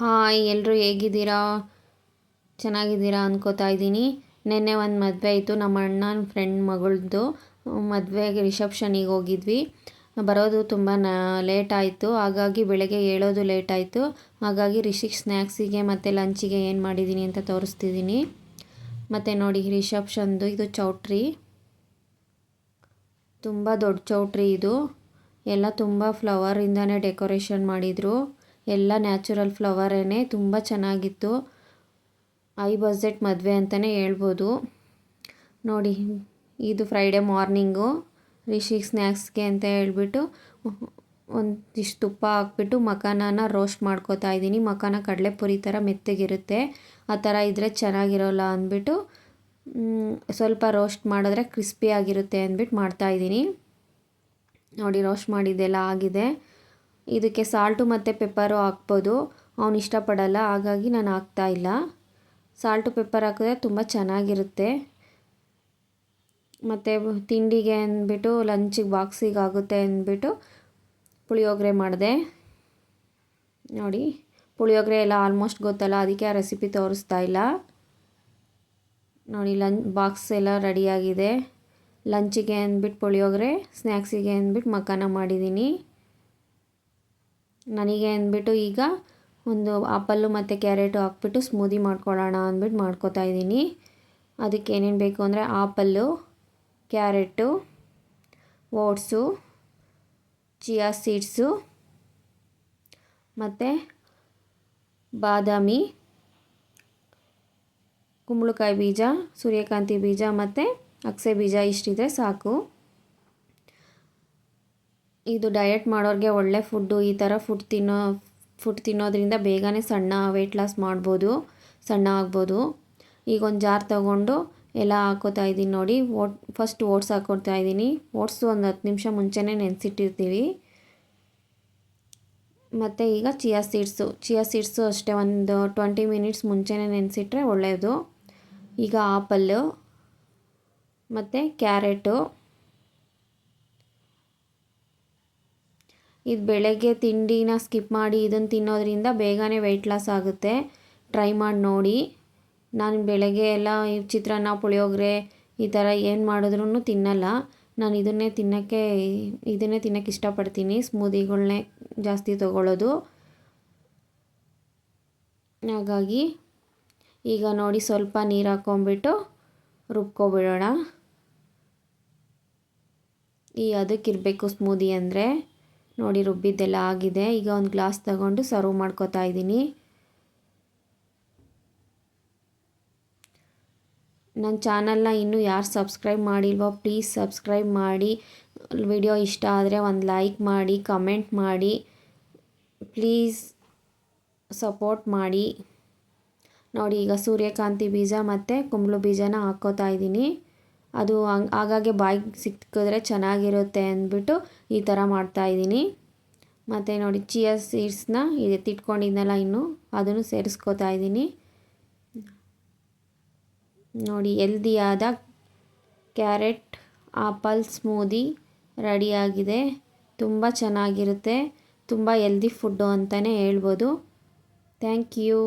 Hi ಎಲ್ಲರೂ ಹೇಗಿದ್ದೀರಾ? ಚೆನ್ನಾಗಿದ್ದೀರಾ ಅನ್ಕೋತಾ ಇದ್ದೀನಿ. ನಿನ್ನೆ ಒಂದು ಮದುವೆ ಇತ್ತು, ನಮ್ಮ ಅಣ್ಣನ ಫ್ರೆಂಡ್ ಮಗಳದ್ದು ಮದುವೆಗೆ ರಿಸೆಪ್ಷನಿಗೆ ಹೋಗಿದ್ವಿ. ಬರೋದು ತುಂಬ ನ ಲೇಟ್ ಆಯಿತು. ಹಾಗಾಗಿ ಬೆಳಗ್ಗೆ ಏಳೋದು ಲೇಟ್ ಆಯಿತು. ಹಾಗಾಗಿ ರಿಷಿಕ್ ಸ್ನ್ಯಾಕ್ಸಿಗೆ ಮತ್ತು ಲಂಚಿಗೆ ಏನು ಮಾಡಿದ್ದೀನಿ ಅಂತ ತೋರಿಸ್ತಿದ್ದೀನಿ ಮತ್ತು ನೋಡಿ ರಿಸೆಪ್ಷನ್ದು ಇದು ಚೌಟ್ರಿ. ತುಂಬ ದೊಡ್ಡ ಚೌಟ್ರಿ ಇದು. ಎಲ್ಲ ತುಂಬ ಫ್ಲವರಿಂದನೇ ಡೆಕೋರೇಷನ್ ಮಾಡಿದರು. ಎಲ್ಲ ನ್ಯಾಚುರಲ್ ಫ್ಲವರೇ ತುಂಬ ಚೆನ್ನಾಗಿತ್ತು. ಐ ಬಜೆಟ್ ಮದುವೆ ಅಂತಲೇ ಹೇಳ್ಬೋದು. ನೋಡಿ, ಇದು ಫ್ರೈಡೇ ಮಾರ್ನಿಂಗು ರಿಶಿಕ್ ಸ್ನ್ಯಾಕ್ಸ್ಗೆ ಅಂತ ಹೇಳ್ಬಿಟ್ಟು ಒಂದಿಷ್ಟು ತುಪ್ಪ ಹಾಕ್ಬಿಟ್ಟು ಮಖಾನನ ರೋಸ್ಟ್ ಮಾಡ್ಕೋತಾ ಇದ್ದೀನಿ. ಮಖಾನ ಕಡಲೆಪುರಿ ಥರ ಮೆತ್ತಗಿರುತ್ತೆ. ಆ ಥರ ಇದ್ದರೆ ಚೆನ್ನಾಗಿರೋಲ್ಲ ಅಂದ್ಬಿಟ್ಟು ಸ್ವಲ್ಪ ರೋಸ್ಟ್ ಮಾಡಿದ್ರೆ ಕ್ರಿಸ್ಪಿ ಆಗಿರುತ್ತೆ ಅಂದ್ಬಿಟ್ಟು ಮಾಡ್ತಾಯಿದ್ದೀನಿ ನೋಡಿ ರೋಸ್ಟ್ ಮಾಡಿದ್ದೆಲ್ಲ ಆಗಿದೆ. ಇದಕ್ಕೆ ಸಾಲ್ಟು ಮತ್ತು ಪೆಪ್ಪರು ಹಾಕ್ಬೋದು. ಅವನು ಇಷ್ಟಪಡಲ್ಲ, ಹಾಗಾಗಿ ನಾನು ಹಾಕ್ತಾಯಿಲ್ಲ ಸಾಲ್ಟು, ಪೆಪ್ಪರ್ ಹಾಕಿದ್ರೆ ತುಂಬ ಚೆನ್ನಾಗಿರುತ್ತೆ. ಮತ್ತು ತಿಂಡಿಗೆ ಅಂದ್ಬಿಟ್ಟು, ಲಂಚಿಗೆ, ಬಾಕ್ಸಿಗೆ ಆಗುತ್ತೆ ಅಂದ್ಬಿಟ್ಟು ಪುಳಿಯೋಗರೆ ಮಾಡಿದೆ. ನೋಡಿ, ಪುಳಿಯೋಗರೆ ಎಲ್ಲ ಆಲ್ಮೋಸ್ಟ್ ಗೊತ್ತಲ್ಲ, ಅದಕ್ಕೆ ಆ ರೆಸಿಪಿ ತೋರಿಸ್ತಾ ಇಲ್ಲ. ನೋಡಿ, ಲಂಚ್, ಬಾಕ್ಸ್ ಎಲ್ಲ ರೆಡಿಯಾಗಿದೆ. ಲಂಚಿಗೆ ಅಂದ್ಬಿಟ್ಟು ಪುಳಿಯೋಗರೆ, ಸ್ನ್ಯಾಕ್ಸಿಗೆ ಅಂದ್ಬಿಟ್ಟು ಮಖಾನ ಮಾಡಿದ್ದೀನಿ. ನನಗೆ ಅಂದ್ಬಿಟ್ಟು ಈಗ ಒಂದು ಆಪಲ್ಲು ಮತ್ತು ಕ್ಯಾರೆಟು ಹಾಕ್ಬಿಟ್ಟು ಸ್ಮೂದಿ ಮಾಡ್ಕೊಳ್ಳೋಣ ಅಂದ್ಬಿಟ್ಟು ಮಾಡ್ಕೋತಾ ಇದ್ದೀನಿ. ಅದಕ್ಕೆ ಏನೇನು ಬೇಕು ಅಂದರೆ apple, carrot, oats, chia seeds ಮತ್ತು ಬಾದಾಮಿ, ಕುಂಬಳಕಾಯಿ ಬೀಜ, ಸೂರ್ಯಕಾಂತಿ ಬೀಜ ಮತ್ತು ಅಕ್ಸೆ ಬೀಜ ಇಷ್ಟಿದೆ ಸಾಕು. ಇದು ಡಯಟ್ ಮಾಡೋರಿಗೆ ಒಳ್ಳೆ ಫುಡ್ಡು ಈ ಥರ ಫುಡ್ ತಿನ್ನೋ ಫುಡ್ ತಿನ್ನೋದ್ರಿಂದ ಬೇಗನೆ ಸಣ್ಣ ವೆಯ್ಟ್ ಲಾಸ್ ಮಾಡ್ಬೋದು, ಸಣ್ಣ ಆಗ್ಬೋದು. ಈಗ ಒಂದು ಜಾರ್ ತಗೊಂಡು ಎಲ್ಲ ಹಾಕೋತಾ ಇದ್ದೀನಿ ನೋಡಿ. ಓಟ್ ಫಸ್ಟ್ ಓಟ್ಸ್ ಹಾಕ್ಕೊಡ್ತಾ ಇದ್ದೀನಿ. ಓಟ್ಸು ಒಂದು ಹತ್ತು ನಿಮಿಷ ಮುಂಚೆನೇ ನೆನೆಸಿಟ್ಟಿರ್ತೀವಿ. ಮತ್ತು ಈಗ ಚಿಯಾ ಸೀಡ್ಸು ಚಿಯಾ ಸೀಡ್ಸು ಅಷ್ಟೇ ಒಂದು ಟ್ವೆಂಟಿ ಮಿನಿಟ್ಸ್ ಮುಂಚೆನೇ ನೆನೆಸಿಟ್ರೆ ಒಳ್ಳೆಯದು ಈಗ ಆಪಲ್ಲು ಮತ್ತು ಕ್ಯಾರೆಟು ಇದು ಬೆಳಗ್ಗೆ ತಿಂಡಿನ ಸ್ಕಿಪ್ ಮಾಡಿ ಇದನ್ನು ತಿನ್ನೋದ್ರಿಂದ ಬೇಗನೆ ವೆಯ್ಟ್ ಲಾಸ್ ಆಗುತ್ತೆ. ಟ್ರೈ ಮಾಡಿ ನೋಡಿ. ನಾನು ಬೆಳಗ್ಗೆ ಎಲ್ಲ ಚಿತ್ರಾನ್ನ, ಪುಳಿಯೋಗರೆ ಈ ಥರ ಏನು ಮಾಡಿದ್ರೂ ತಿನ್ನಲ್ಲ. ನಾನು ಇದನ್ನೇ ತಿನ್ನೋಕ್ಕೆ ಇದನ್ನೇ ತಿನ್ನೋಕ್ಕೆ ಇಷ್ಟಪಡ್ತೀನಿ. ಸ್ಮೂದಿಗಳನ್ನೇ ಜಾಸ್ತಿ ತೊಗೊಳ್ಳೋದು ಹಾಗಾಗಿ ಈಗ ನೋಡಿ ಸ್ವಲ್ಪ ನೀರು ಹಾಕ್ಕೊಂಬಿಟ್ಟು ರುಬ್ಕೊಬಿಡೋಣ. ಈ ಅದಕ್ಕಿರಬೇಕು ಸ್ಮೂದಿ ಅಂದರೆ. ನೋಡಿ ರುಬ್ಬಿದ್ದೆಲ್ಲ ಆಗಿದೆ. ಈಗ ಒಂದು ಗ್ಲಾಸ್ ತಗೊಂಡು ಸರ್ವ್ ಮಾಡ್ಕೋತಾ ಇದ್ದೀನಿ. ನನ್ನ ಚಾನಲ್ನ ಇನ್ನೂ ಯಾರು ಸಬ್ಸ್ಕ್ರೈಬ್ ಮಾಡಿಲ್ವೋ ಪ್ಲೀಸ್ ಸಬ್ಸ್ಕ್ರೈಬ್ ಮಾಡಿ. ವಿಡಿಯೋ ಇಷ್ಟ ಆದರೆ ಒಂದು ಲೈಕ್ ಮಾಡಿ, ಕಮೆಂಟ್ ಮಾಡಿ. ಪ್ಲೀಸ್ ಸಪೋರ್ಟ್ ಮಾಡಿ. ನೋಡಿ ಈಗ ಸೂರ್ಯಕಾಂತಿ ಬೀಜ ಮತ್ತು ಕುಂಬಳು ಬೀಜನ ಹಾಕ್ಕೋತಾ ಇದ್ದೀನಿ. ಅದು ಆಗಾಗ್ಗೆ ಬಾಯಿಗೆ ಸಿಕ್ಕಿದ್ರೆ ಚೆನ್ನಾಗಿರುತ್ತೆ ಅಂದ್ಬಿಟ್ಟು ಈ ಥರ ಮಾಡ್ತಾಯಿದ್ದೀನಿ ಮತ್ತು ನೋಡಿ, ಚಿಯಾ ಸೀಡ್ಸ್ನ ಇದೆ ತಿಟ್ಕೊಂಡಿದ್ನಲ್ಲ ಇನ್ನು, ಅದನ್ನು ಸೇರಿಸ್ಕೋತಾ ಇದ್ದೀನಿ. ನೋಡಿ ಎಲ್ದಿಯಾದ ಕ್ಯಾರೆಟ್ ಆಪಲ್ ಸ್ಮೂದಿ ರೆಡಿಯಾಗಿದೆ. ತುಂಬ ಚೆನ್ನಾಗಿರುತ್ತೆ. ತುಂಬ ಎಲ್ದಿ ಫುಡ್ಡು ಅಂತಲೇ ಹೇಳ್ಬೋದು. Thank you.